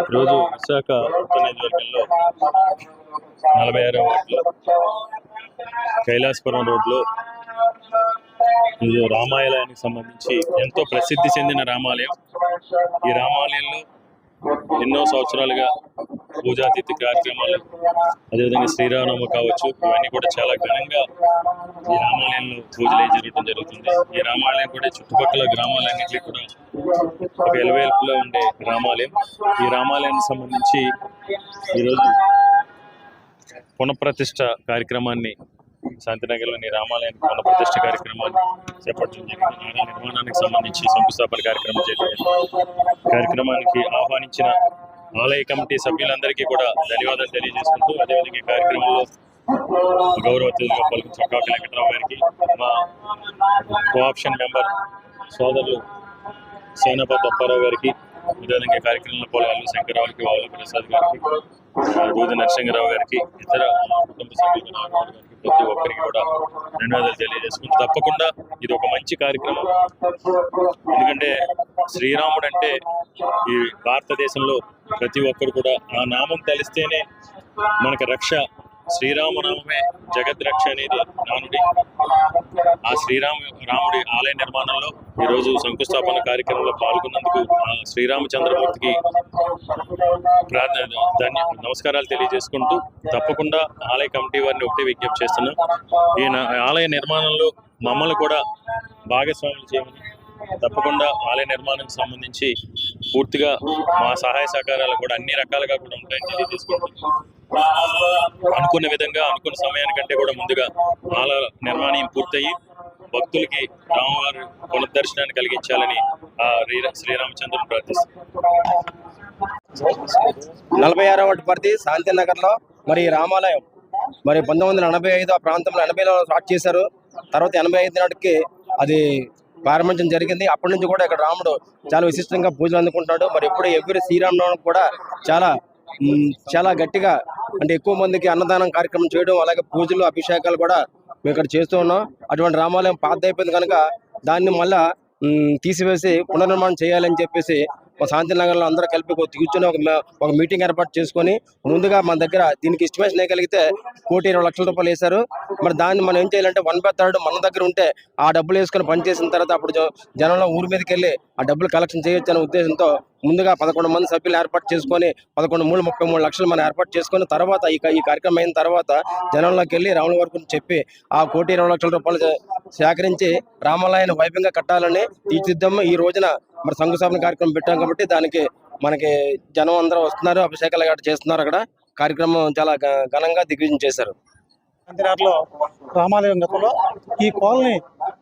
ఈరోజు విశాఖ ఉత్తర నియోజకవర్గంలో నలభై ఆరో వార్డులో కైలాసపురం రోడ్లో ఇది రామాలయానికి సంబంధించి ఎంతో ప్రసిద్ధి చెందిన రామాలయం. ఈ రామాలయంలో ఎన్నో సంవత్సరాలుగా పూజాతిథి కార్యక్రమాలు అదేవిధంగా శ్రీరామనవమి కావచ్చు ఇవన్నీ కూడా చాలా ఘనంగా ఈ పూజలు జరగడం జరుగుతుంది. ఈ రామాలయం కూడా చుట్టుపక్కల గ్రామాలన్నింటినీ కూడా ఒక ఎలవేల్పులో ఉండే రామాలయం. ఈ రామాలయానికి సంబంధించి ఈరోజు పునఃప్రతిష్ట కార్యక్రమాన్ని శాంతినగర్లోని రామాలయానికి పునఃప్రతిష్ట కార్యక్రమాన్ని చేపట్టడం జరిగింది. ఆలయ నిర్మాణానికి సంబంధించి శంకుస్థాపన కార్యక్రమం జరిగింది. కార్యక్రమానికి ఆహ్వానించిన ఆలయ కమిటీ సభ్యులందరికీ కూడా ధన్యవాదాలు తెలియజేసుకుంటూ అదేవిధంగా కార్యక్రమంలో గౌరవ అతిథిగా పాల్గొన్న చొక్కాకి వెంకటరావు గారికి మా కోఆప్షన్ మెంబర్ సోదరులు సేనాపతి అప్పారావు గారికి విధంగా కార్యక్రమంలో పాల్గొన్న శంకరరావుకి వావుల ప్రసాద్ గారికి దూది నరసింహరావు గారికి ఇతర కుటుంబ సభ్యులు గారికి ప్రతి ఒక్కరికి కూడా ధన్యవాదాలు తెలియజేసుకుంటూ తప్పకుండా ఇది ఒక మంచి కార్యక్రమం. ఎందుకంటే శ్రీరాముడు అంటే ఈ భారతదేశంలో ప్రతి ఒక్కరు కూడా ఆ నామం తెలిస్తేనే మనకు రక్ష శ్రీరామనామే జగద్రక్ష అనేది నానుడి. ఆ శ్రీరామ రాముడి ఆలయ నిర్మాణంలో ఈరోజు శంకుస్థాపన కార్యక్రమంలో పాల్గొన్నందుకు ఆ శ్రీరామచంద్రమూర్తికి ప్రార్థన ధన్య నమస్కారాలు తెలియజేసుకుంటూ తప్పకుండా ఆలయ కమిటీ వారిని ఒకటే విజ్ఞప్తి చేస్తున్నాం. ఈ ఆలయ నిర్మాణంలో మమ్మల్ని కూడా భాగస్వాములు చేయమని తప్పకుండా ఆలయ నిర్మాణానికి సంబంధించి పూర్తిగా మా సహాయ సహకారాలు కూడా అన్ని రకాలుగా కూడా ఉంటాయని తెలియజేసుకుంటున్నాం. అనుకున్న విధంగా అనుకున్న సమయానికంటే కూడా ముందుగా ఆలయ నిర్మాణం పూర్తయి భక్తులకి రామవారి పునర్దర్శనాన్ని కలిగించాలని శ్రీరామచంద్రుని ప్రార్థిస్తున్నాను నలభై ఆరవ పరిధి శాంతినగర్లో మరి ఈ రామాలయం. మరి పంతొమ్మిది వందల ఎనభై ఐదు ఆ ప్రాంతంలో ఎనభైలో స్టార్ట్ చేశారు. తర్వాత ఎనభై ఐదు నాటికి అది ప్రారంభించడం జరిగింది. అప్పటి నుంచి కూడా ఇక్కడ రాముడు చాలా విశిష్టంగా పూజలు అందుకుంటాడు. మరి ఎప్పుడు ఎవ్రీ శ్రీరామనవమి కూడా చాలా చాలా గట్టిగా అంటే ఎక్కువ మందికి అన్నదానం కార్యక్రమం చేయడం అలాగే పూజలు అభిషేకాలు కూడా మేము ఇక్కడ చేస్తూ ఉన్నాం. అటువంటి రామాలయం పాత అయిపోయింది కనుక దాన్ని మళ్ళా తీసివేసి పునర్నిర్మాణం చేయాలని చెప్పేసి మా శాంతినగర్లో అందరూ కలిపి కూర్చొని ఒక ఒక మీటింగ్ ఏర్పాటు చేసుకొని ముందుగా మన దగ్గర దీనికి ఎస్టిమేషన్ వేయగలిగితే కోటి ఇరవై లక్షల రూపాయలు వేశారు. మరి దాన్ని మనం ఏం చేయాలంటే వన్ బై థర్డ్ మన దగ్గర ఉంటే ఆ డబ్బులు వేసుకొని పని చేసిన తర్వాత అప్పుడు జనంలో ఊరి మీదకి వెళ్ళి ఆ డబ్బులు కలెక్షన్ చేయొచ్చు అనే ఉద్దేశంతో ముందుగా పదకొండు మంది సభ్యులు ఏర్పాటు చేసుకొని పదకొండు మూడు ముప్పై మూడు లక్షలు మనం ఏర్పాటు చేసుకుని తర్వాత ఈ ఈ కార్యక్రమం అయిన తర్వాత జనంలోకి వెళ్ళి రాముల వరకు చెప్పి ఆ కోటి ఇరవై లక్షల రూపాయలు సేకరించి రామాలయాన్ని వైభవంగా కట్టాలని తీర్చిద్దాము ఈ రోజున మరి శంకుస్థాపన కార్యక్రమం పెట్టాం కాబట్టి దానికి మనకి జనం అందరూ వస్తున్నారు అభిషేకాలు గట్రా చేస్తున్నారు అక్కడ. కార్యక్రమం చాలా ఘనంగా దిగ్విజయం చేశారు. అంతేనాట్లో రామాలయం గతంలో ఈ కాలనీ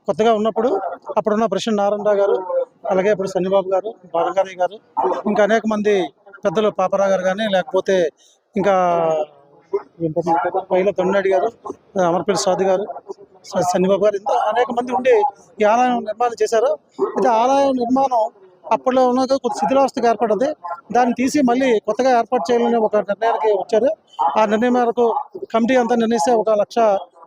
కొత్తగా ఉన్నప్పుడు అప్పుడున్న ప్రసన్న నారాయణరావు గారు అలాగే ఇప్పుడు సన్నిబాబు గారు బాలకారి గారు ఇంకా అనేక మంది పెద్దలు పాపరావు గారు కానీ లేకపోతే ఇంకా పైల తొండనాడి గారు అమర్పల్లి సాధు గారు స- సన్నిబాబు గారు ఇంత అనేక మంది ఉండి ఈ ఆలయం నిర్మాణం చేశారు. అయితే ఆలయం నిర్మాణం అప్పట్లో ఉన్న కొంచెం శిథిలావస్థకు ఏర్పడింది. దాన్ని తీసి మళ్ళీ కొత్తగా ఏర్పాటు చేయాలని ఒక నిర్ణయానికి వచ్చారు. ఆ నిర్ణయం మేరకు కమిటీ అంతా నిర్ణయిస్తే ఒక లక్ష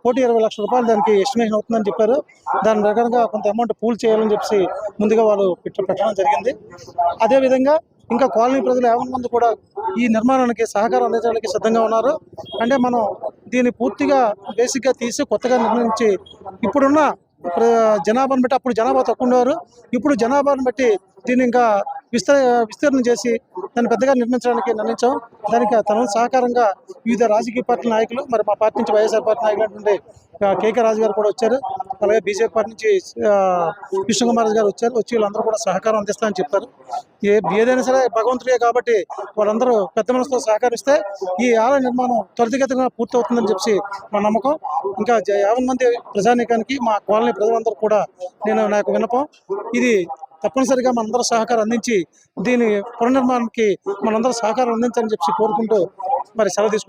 కోటి ఇరవై లక్షల రూపాయలు దానికి ఎస్టిమేషన్ అవుతుందని చెప్పారు. దాని రకంగా కొంత అమౌంట్ పూల్ చేయాలని చెప్పి ముందుగా వాళ్ళు పెట్ట- పెట్టడం జరిగింది. అదేవిధంగా ఇంకా కాలనీ ప్రజలు యాభై మంది కూడా ఈ నిర్మాణానికి సహకారం అందించడానికి సిద్ధంగా ఉన్నారు. అంటే మనం దీన్ని పూర్తిగా బేసిక్గా తీసి కొత్తగా నిర్ణయించి ఇప్పుడున్న జనాభాను బట్టి అప్పుడు జనాభా తక్కువ ఉన్నారు ఇప్పుడు జనాభాను బట్టి దీన్ని ఇంకా విస్తర విస్తరణ చేసి దాన్ని పెద్దగా నిర్మించడానికి నిర్ణయించాం. దానికి తన సహకారంగా వివిధ రాజకీయ పార్టీ నాయకులు మరి మా పార్టీ నుంచి వైఎస్ఆర్ పార్టీ నాయకులు కేకే రాజు గారు కూడా వచ్చారు. అలాగే బీజేపీ పార్టీ నుంచి విష్ణుకుమార్ గారు వచ్చారు. వచ్చి వీళ్ళందరూ కూడా సహకారం అందిస్తామని చెప్పారు. ఏ ఏదైనా సరే భగవంతుడే కాబట్టి వాళ్ళందరూ పెద్ద మనసుతో సహకరిస్తే ఈ ఆలయ నిర్మాణం త్వరితగతిగా పూర్తవుతుందని చెప్పి మా నమ్మకం. ఇంకా యాభై మంది ప్రజానీకానికి మా కాలనీ ప్రజలందరూ కూడా నేను నాకు విన్నపం. ఇది తప్పనిసరిగా మనందరూ సహకారం అందించి దీని పునర్నిర్మాణానికి మనందరూ సహకారం అందించాలని చెప్పి కోరుకుంటూ మరి సెలవు తీసుకుంటాం